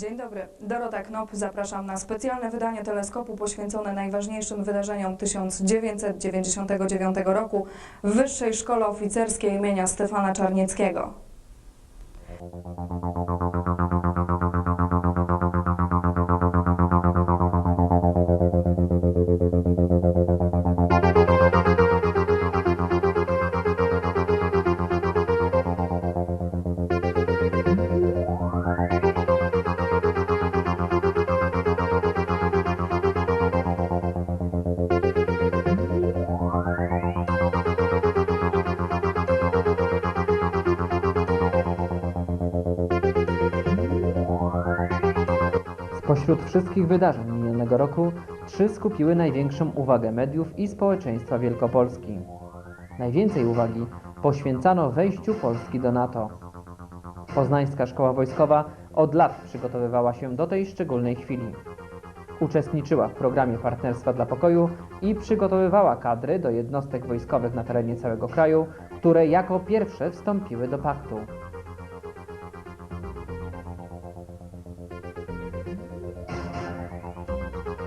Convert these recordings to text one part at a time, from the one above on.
Dzień dobry, Dorota Knop. Zapraszam na specjalne wydanie teleskopu poświęcone najważniejszym wydarzeniom 1999 roku w Wyższej Szkole Oficerskiej imienia Stefana Czarnieckiego. Spośród wszystkich wydarzeń minionego roku trzy skupiły największą uwagę mediów i społeczeństwa Wielkopolski. Najwięcej uwagi poświęcano wejściu Polski do NATO. Poznańska Szkoła Wojskowa od lat przygotowywała się do tej szczególnej chwili. Uczestniczyła w programie Partnerstwa dla Pokoju i przygotowywała kadry do jednostek wojskowych na terenie całego kraju, które jako pierwsze wstąpiły do paktu.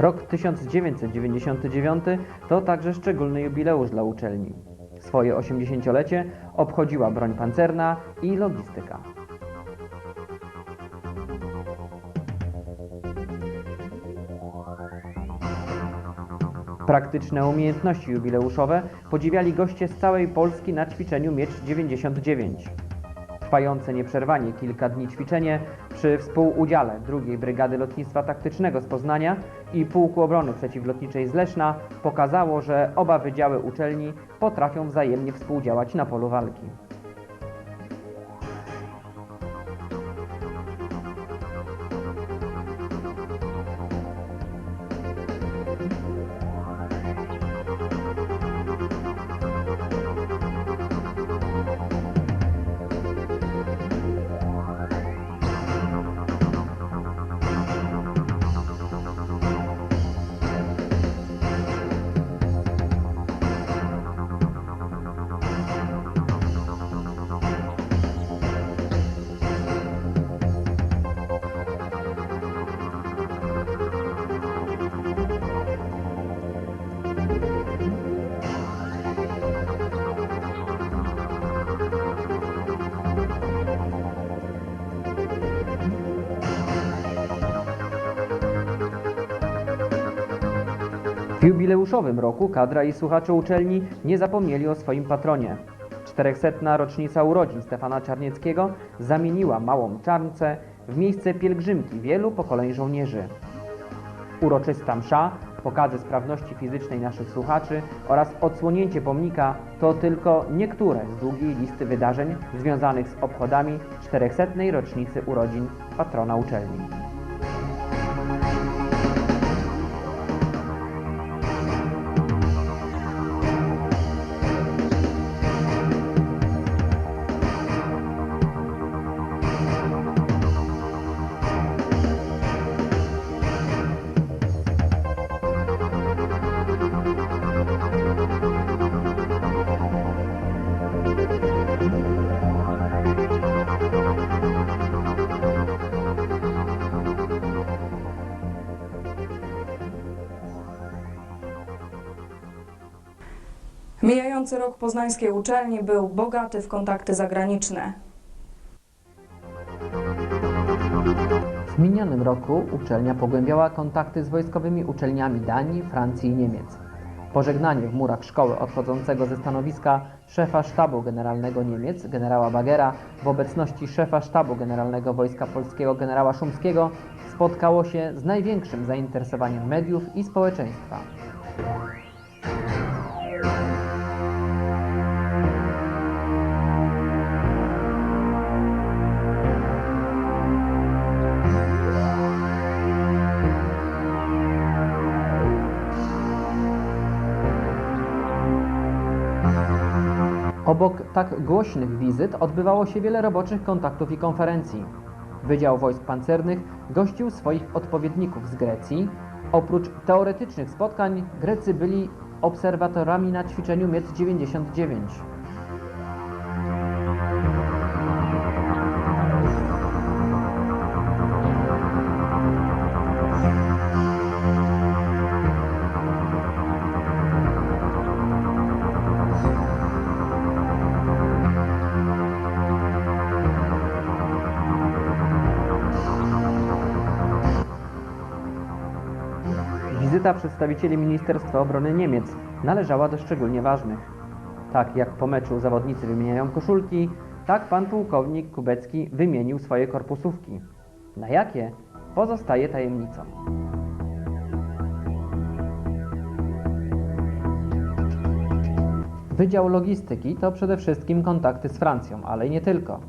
Rok 1999 to także szczególny jubileusz dla uczelni. Swoje 80-lecie obchodziła broń pancerna i logistyka. Praktyczne umiejętności jubileuszowe podziwiali goście z całej Polski na ćwiczeniu Miecz 99. Trwające nieprzerwanie kilka dni ćwiczenie przy współudziale II Brygady Lotnictwa Taktycznego z Poznania i Pułku Obrony Przeciwlotniczej z Leszna pokazało, że oba wydziały uczelni potrafią wzajemnie współdziałać na polu walki. W jubileuszowym roku kadra i słuchacze uczelni nie zapomnieli o swoim patronie. 400. rocznica urodzin Stefana Czarnieckiego zamieniła małą czarncę w miejsce pielgrzymki wielu pokoleń żołnierzy. Uroczysta msza, pokazy sprawności fizycznej naszych słuchaczy oraz odsłonięcie pomnika to tylko niektóre z długiej listy wydarzeń związanych z obchodami 400. rocznicy urodzin patrona uczelni. Mijający rok poznańskiej uczelni był bogaty w kontakty zagraniczne. W minionym roku uczelnia pogłębiała kontakty z wojskowymi uczelniami Danii, Francji i Niemiec. Pożegnanie w murach szkoły odchodzącego ze stanowiska szefa sztabu generalnego Niemiec, generała Bagera, w obecności szefa sztabu generalnego Wojska Polskiego, generała Szumskiego, spotkało się z największym zainteresowaniem mediów i społeczeństwa. Obok tak głośnych wizyt odbywało się wiele roboczych kontaktów i konferencji. Wydział Wojsk Pancernych gościł swoich odpowiedników z Grecji. Oprócz teoretycznych spotkań, Grecy byli obserwatorami na ćwiczeniu Miec 99. Wizyta przedstawicieli Ministerstwa Obrony Niemiec należała do szczególnie ważnych. Tak jak po meczu zawodnicy wymieniają koszulki, tak pan pułkownik Kubecki wymienił swoje korpusówki. Na jakie? Pozostaje tajemnicą. Wydział Logistyki to przede wszystkim kontakty z Francją, ale nie tylko.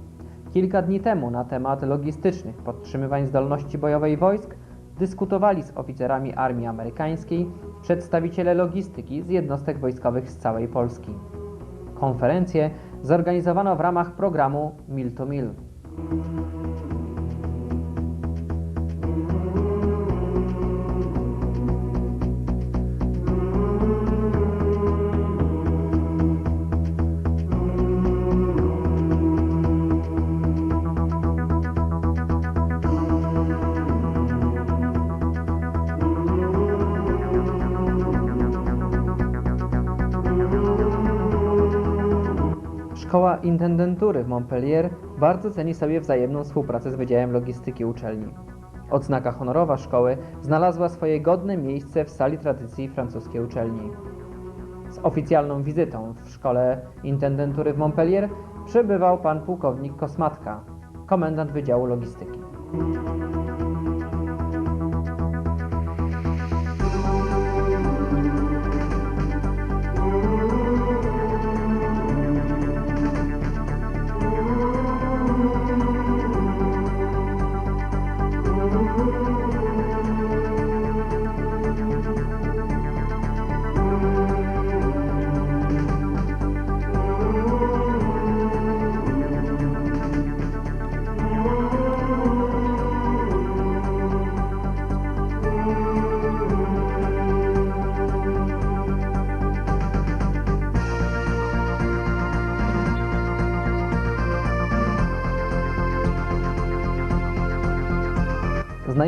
Kilka dni temu na temat logistycznych podtrzymywań zdolności bojowej wojsk dyskutowali z oficerami armii amerykańskiej przedstawiciele logistyki z jednostek wojskowych z całej Polski. Konferencję zorganizowano w ramach programu Mil to Mil. Szkoła Intendentury w Montpellier bardzo ceni sobie wzajemną współpracę z Wydziałem Logistyki uczelni. Odznaka honorowa szkoły znalazła swoje godne miejsce w sali tradycji francuskiej uczelni. Z oficjalną wizytą w szkole Intendentury w Montpellier przebywał pan pułkownik Kosmatka, komendant Wydziału Logistyki.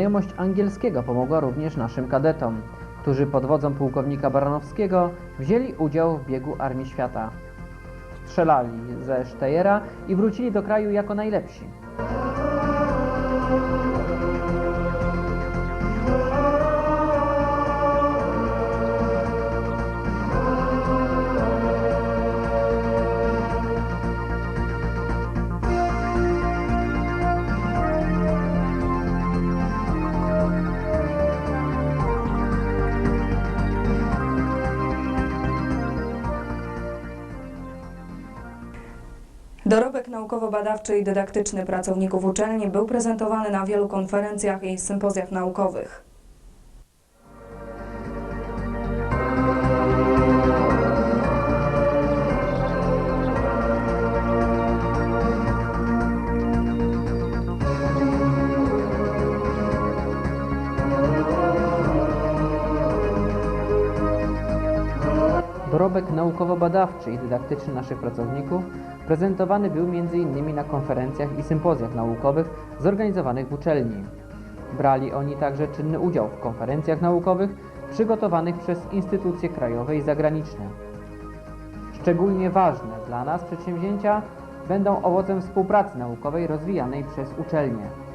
Znajomość angielskiego pomogła również naszym kadetom, którzy pod wodzą pułkownika Baranowskiego wzięli udział w biegu Armii Świata. Strzelali ze Steyera i wrócili do kraju jako najlepsi. Dorobek naukowo-badawczy i dydaktyczny pracowników uczelni był prezentowany na wielu konferencjach i sympozjach naukowych. Dorobek naukowo-badawczy i dydaktyczny naszych pracowników prezentowany był m.in. na konferencjach i sympozjach naukowych zorganizowanych w uczelni. Brali oni także czynny udział w konferencjach naukowych przygotowanych przez instytucje krajowe i zagraniczne. Szczególnie ważne dla nas przedsięwzięcia będą owocem współpracy naukowej rozwijanej przez uczelnie.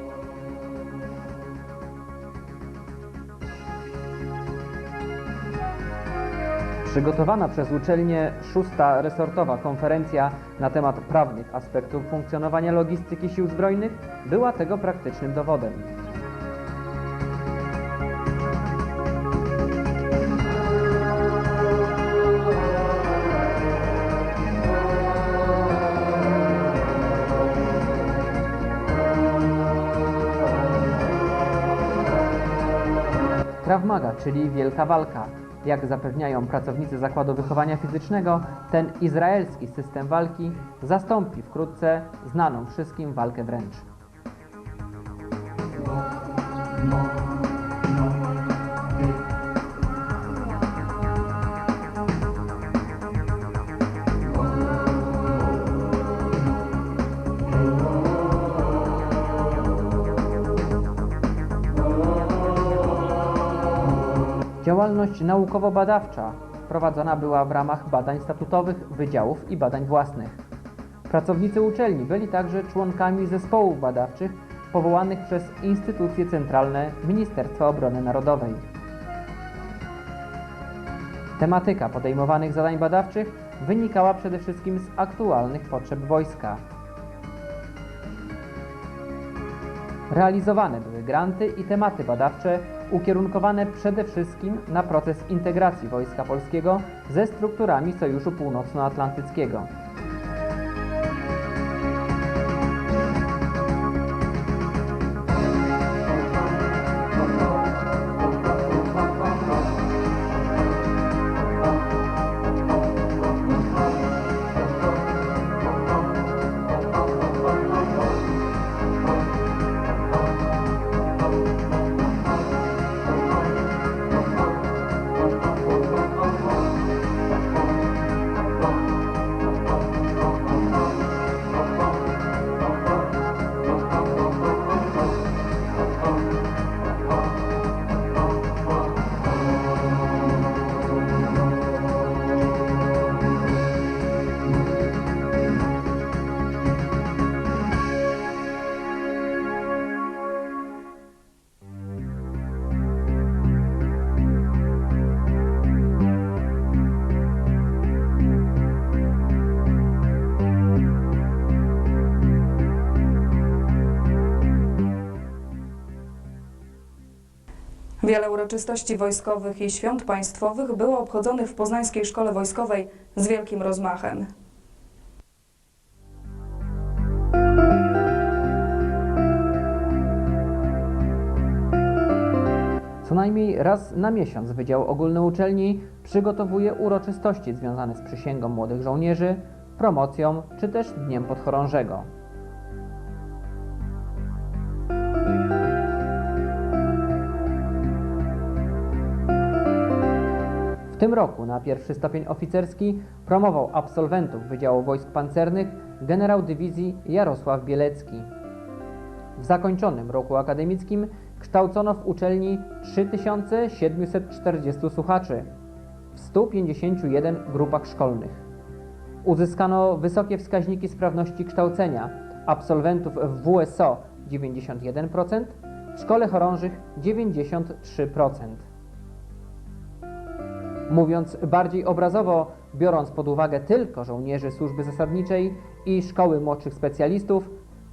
Przygotowana przez uczelnię szósta resortowa konferencja na temat prawnych aspektów funkcjonowania logistyki sił zbrojnych była tego praktycznym dowodem. Krav Maga, czyli wielka walka. Jak zapewniają pracownicy Zakładu Wychowania Fizycznego, ten izraelski system walki zastąpi wkrótce znaną wszystkim walkę wręcz. Działalność naukowo-badawcza prowadzona była w ramach badań statutowych, wydziałów i badań własnych. Pracownicy uczelni byli także członkami zespołów badawczych powołanych przez instytucje centralne Ministerstwa Obrony Narodowej. Tematyka podejmowanych zadań badawczych wynikała przede wszystkim z aktualnych potrzeb wojska. Realizowane były granty i tematy badawcze ukierunkowane przede wszystkim na proces integracji Wojska Polskiego ze strukturami Sojuszu Północnoatlantyckiego. Wiele uroczystości wojskowych i świąt państwowych było obchodzonych w Poznańskiej Szkole Wojskowej z wielkim rozmachem. Co najmniej raz na miesiąc Wydział Ogólny Uczelni przygotowuje uroczystości związane z przysięgą młodych żołnierzy, promocją czy też Dniem Podchorążego. Tym roku na pierwszy stopień oficerski promował absolwentów Wydziału Wojsk Pancernych generał dywizji Jarosław Bielecki. W zakończonym roku akademickim kształcono w uczelni 3740 słuchaczy w 151 grupach szkolnych. Uzyskano wysokie wskaźniki sprawności kształcenia absolwentów w WSO 91%, w szkole chorążych 93%. Mówiąc bardziej obrazowo, biorąc pod uwagę tylko żołnierzy służby zasadniczej i szkoły młodszych specjalistów,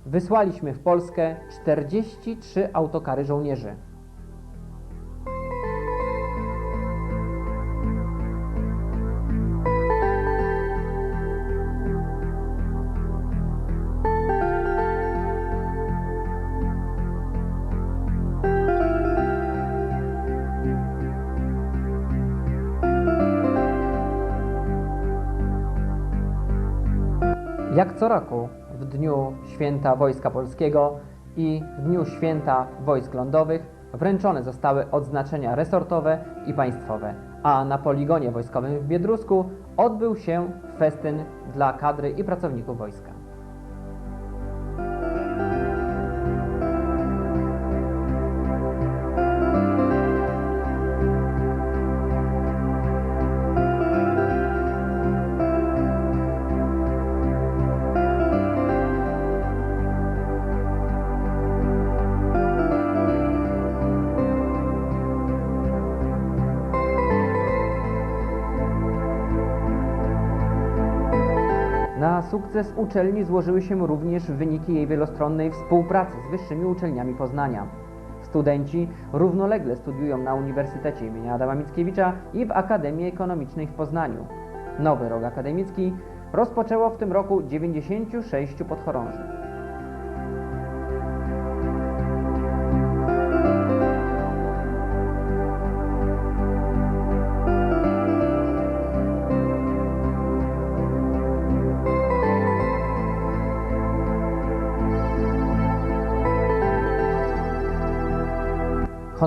wysłaliśmy w Polskę 43 autokary żołnierzy. Jak co roku w dniu święta Wojska Polskiego i w dniu święta Wojsk Lądowych wręczone zostały odznaczenia resortowe i państwowe, a na poligonie wojskowym w Biedrusku odbył się festyn dla kadry i pracowników wojska. Sukces uczelni złożyły się również wyniki jej wielostronnej współpracy z wyższymi uczelniami Poznania. Studenci równolegle studiują na Uniwersytecie im. Adama Mickiewicza i w Akademii Ekonomicznej w Poznaniu. Nowy rok akademicki rozpoczęło w tym roku 96 podchorążych.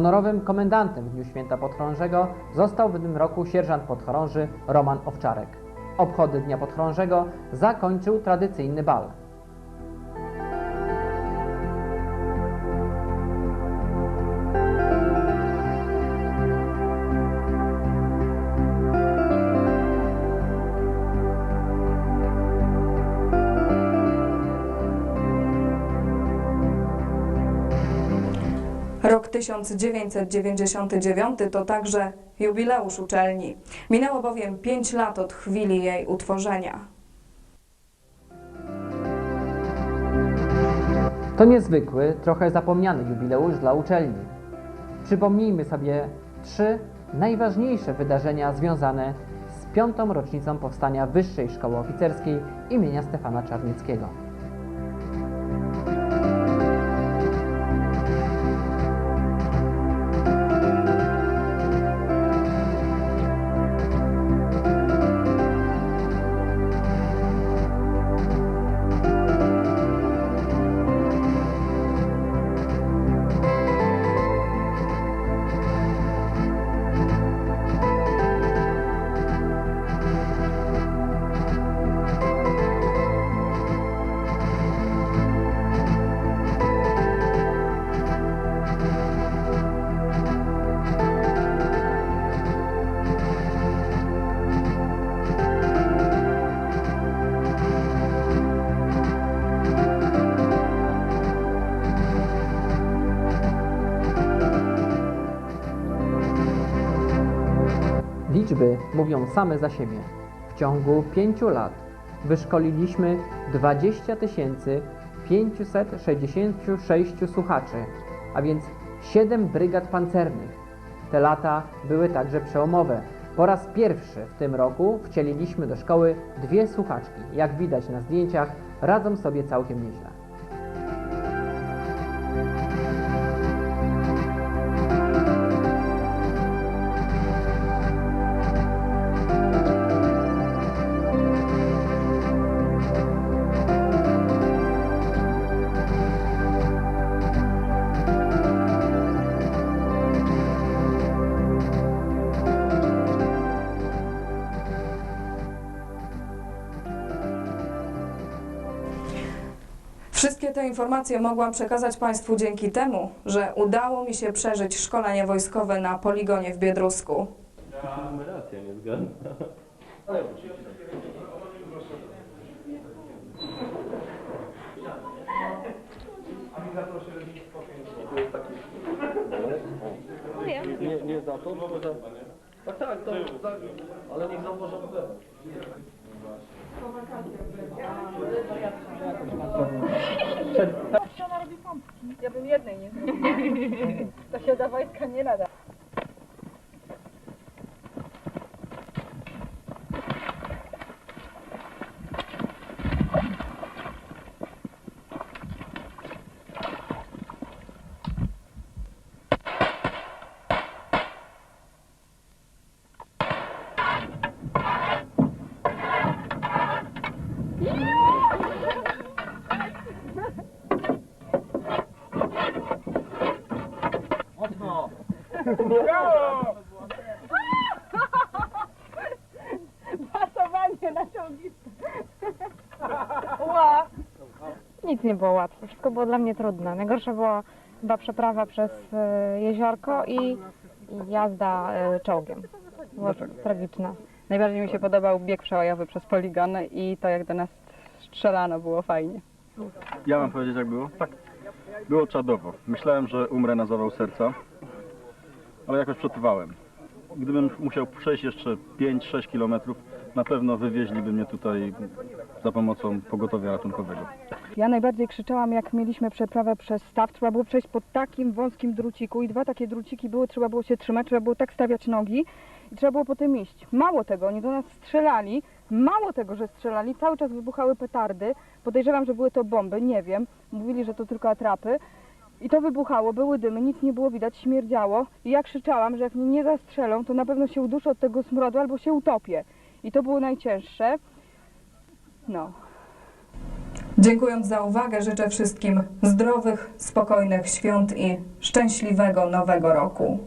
Honorowym komendantem w Dniu Święta Podchorążego został w tym roku sierżant podchorąży Roman Owczarek. Obchody Dnia Podchorążego zakończył tradycyjny bal. Rok 1999 to także jubileusz uczelni. Minęło bowiem 5 lat od chwili jej utworzenia. To niezwykły, trochę zapomniany jubileusz dla uczelni. Przypomnijmy sobie trzy najważniejsze wydarzenia związane z piątą rocznicą powstania Wyższej Szkoły Oficerskiej imienia Stefana Czarnieckiego. Liczby mówią same za siebie. W ciągu pięciu lat wyszkoliliśmy 20 566 słuchaczy, a więc 7 brygad pancernych. Te lata były także przełomowe. Po raz pierwszy w tym roku wcieliliśmy do szkoły dwie słuchaczki. Jak widać na zdjęciach, radzą sobie całkiem nieźle. Te informacje mogłam przekazać Państwu dzięki temu, że udało mi się przeżyć szkolenie wojskowe na poligonie w Biedrusku. Numeracja nie zgadza. Nie, nie za to, tylko za... Tak, tak, to za... Ale niech założą te. Ona robi pompki. Ja bym jednej nie zrobiła. To się do wojska nie nada. Pasowanie na ciągistę. Ła. Nic nie było łatwe, wszystko było dla mnie trudne. Najgorsza była chyba przeprawa przez e, jeziorko i jazda e, czołgiem. Było tragiczne. Najbardziej mi się podobał bieg przełajowy przez poligon i to jak do nas strzelano było fajnie. Ja mam powiedzieć jak było? Tak. Było czadowo. Myślałem, że umrę na zawał serca, ale jakoś przetrwałem. Gdybym musiał przejść jeszcze 5-6 kilometrów, na pewno wywieźliby mnie tutaj za pomocą pogotowia ratunkowego. Ja najbardziej krzyczałam, jak mieliśmy przeprawę przez staw. Trzeba było przejść po takim wąskim druciku i dwa takie druciki były, trzeba było się trzymać, trzeba było tak stawiać nogi i trzeba było po tym iść. Mało tego, oni do nas strzelali, mało tego, że strzelali, cały czas wybuchały petardy. Podejrzewam, że były to bomby, nie wiem. Mówili, że to tylko atrapy. I to wybuchało, były dymy, nic nie było widać, śmierdziało. I ja krzyczałam, że jak mnie nie zastrzelą, to na pewno się uduszę od tego smrodu albo się utopię. I to było najcięższe. No. Dziękując za uwagę, życzę wszystkim zdrowych, spokojnych świąt i szczęśliwego nowego roku.